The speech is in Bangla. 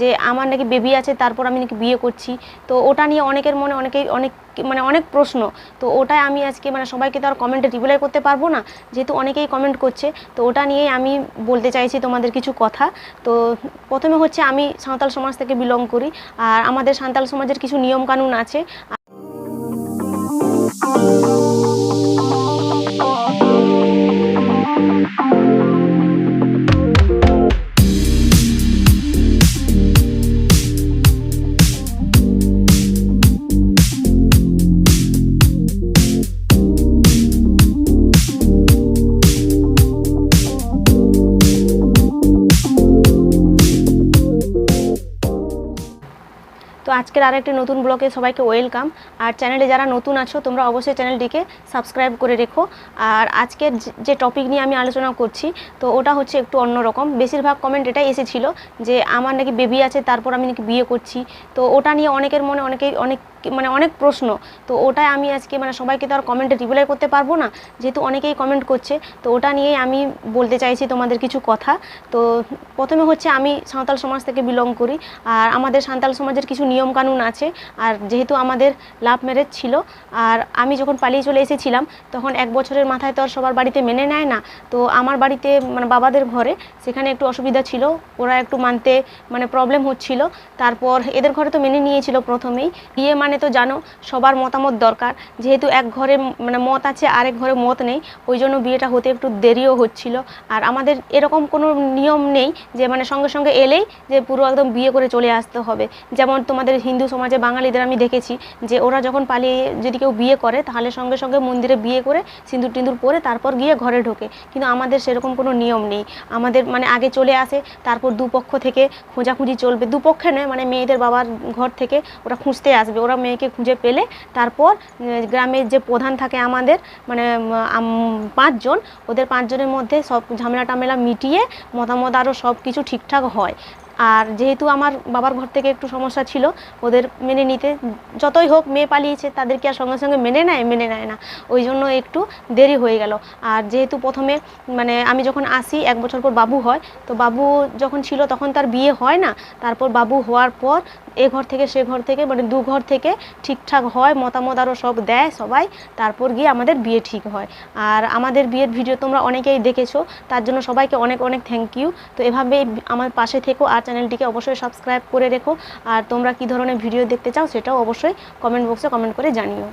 যে আমার নাকি বেবি আছে, তারপর আমি নাকি বিয়ে করছি। তো ওটা নিয়ে অনেকের মনে অনেকেই অনেক মানে অনেক প্রশ্ন। তো ওটাই আমি আজকে মানে সবাইকে তো আর কমেন্টে রিপ্লাই করতে পারব না, যেহেতু অনেকেই কমেন্ট করছে। তো ওটা নিয়েই আমি বলতে চাইছি তোমাদের কিছু কথা। তো প্রথমে হচ্ছে আমি সাঁওতাল সমাজ থেকে বিলং করি। আর আমাদের সাঁওতাল সমাজের কিছু নিয়মকানুন আছে। তো আজকের আর একটি নতুন ব্লগে সবাইকে ওয়েলকাম। আর চ্যানেলে যারা নতুন আছো, তোমরা অবশ্যই চ্যানেলটিকে সাবস্ক্রাইব করে রেখো। আর আজকের যে- টপিক নিয়ে আমি আলোচনা করছি, তো ওটা হচ্ছে একটু অন্যরকম বেশিরভাগ কমেন্ট এটাই এসেছিল যে, আমার নাকি বেবি আছে, তারপর আমি নাকি বিয়ে করছি। তো ওটা নিয়ে অনেকের মনে, অনেকেই, অনেক মানে অনেক প্রশ্ন। তো ওটাই আমি আজকে মানে সবাইকে তো আর কমেন্টে রিপ্লাই করতে পারব না, যেহেতু অনেকেই কমেন্ট করছে। তো ওটা নিয়েই আমি বলতে চাইছি তোমাদের কিছু কথা। তো প্রথমে হচ্ছে আমি সাঁওতাল সমাজ থেকে বিলং করি, আর আমাদের সাঁওতাল সমাজের কিছু নিয়মকানুন আছে, আর যেহেতু আমাদের লাভ ম্যারেজ ছিল, আর আমি যখন পালিয়ে চলে এসেছিলাম, তখন এক বছরের মাথায় তো আর সবার বাড়িতে মেনে নেয় না। তো আমার বাড়িতে মানে বাবাদের ঘরে সেখানে একটু অসুবিধা ছিল, ওরা একটু মানতে মানে প্রবলেম হচ্ছিল। তারপর এদের ঘরে তো মেনে নিয়েছিল প্রথমেই। বিয়ে মানে তো জানো সবার মতামত দরকার। যেহেতু এক ঘরে মানে মত আছে, আরেক ঘরে মত নেই, ওই জন্য বিয়েটা হতে একটু দেরিও হচ্ছিল। আর আমাদের এরকম কোনো নিয়ম নেই যে মানে সঙ্গে সঙ্গে এলেই যে পুরো একদম বিয়ে করে চলে আসতে হবে। যেমন তোমাদের হিন্দু সমাজে বাঙালিদের আমি দেখেছি যে ওরা যখন পালিয়ে যদি কেউ বিয়ে করে, তাহলে সঙ্গে সঙ্গে মন্দিরে বিয়ে করে সিঁদুর টিন্দুর পরে তারপর গিয়ে ঘরে ঢোকে। কিন্তু আমাদের সেরকম কোনো নিয়ম নেই। আমাদের মানে আগে চলে আসে, তারপর দুপক্ষ থেকে খোঁজাখুঁজি চলবে। দুপক্ষে নয় মানে মেয়েদের বাবার ঘর থেকে ওরা খুঁজতে আসবে। ওরা মেয়েকে খুঁজে পেলে তারপর গ্রামের যে প্রধান থাকে আমাদের মানে পাঁচজন, ওদের পাঁচজনের মধ্যে সব ঝামেলা টামেলা মিটিয়ে মতামত আরও সব কিছু ঠিকঠাক হয়। আর যেহেতু আমার বাবার ঘর থেকে একটু সমস্যা ছিল, ওদের মেনে নিতে। যতই হোক মেয়ে পালিয়েছে তাদেরকে আর সঙ্গে সঙ্গে মেনে নেয়? মেনে নেয় না। ওই জন্য একটু দেরি হয়ে গেল। আর যেহেতু প্রথমে মানে আমি যখন আসি, এক বছর পর বাবু হয়, তো বাবু যখন ছিল তখন তার বিয়ে হয় না। তারপর বাবু হওয়ার পর এ ঘর থেকে সে ঘর থেকে মানে দু ঘর থেকে ঠিকঠাক হয়, মতামত আরও সব দেয় সবাই। তারপর গিয়ে আমাদের বিয়ে ঠিক হয়। আর আমাদের বিয়ের ভিডিও তোমরা অনেকেই দেখেছ, তার জন্য সবাইকে অনেক অনেক থ্যাংক ইউ তো এভাবেই আমার পাশে থেকো, আর চ্যানেলটিকে অবশ্যই সাবস্ক্রাইব করে রেখো। আর তোমরা কি ধরনের ভিডিও দেখতে চাও সেটাও অবশ্যই কমেন্ট বক্সে কমেন্ট করে জানিও।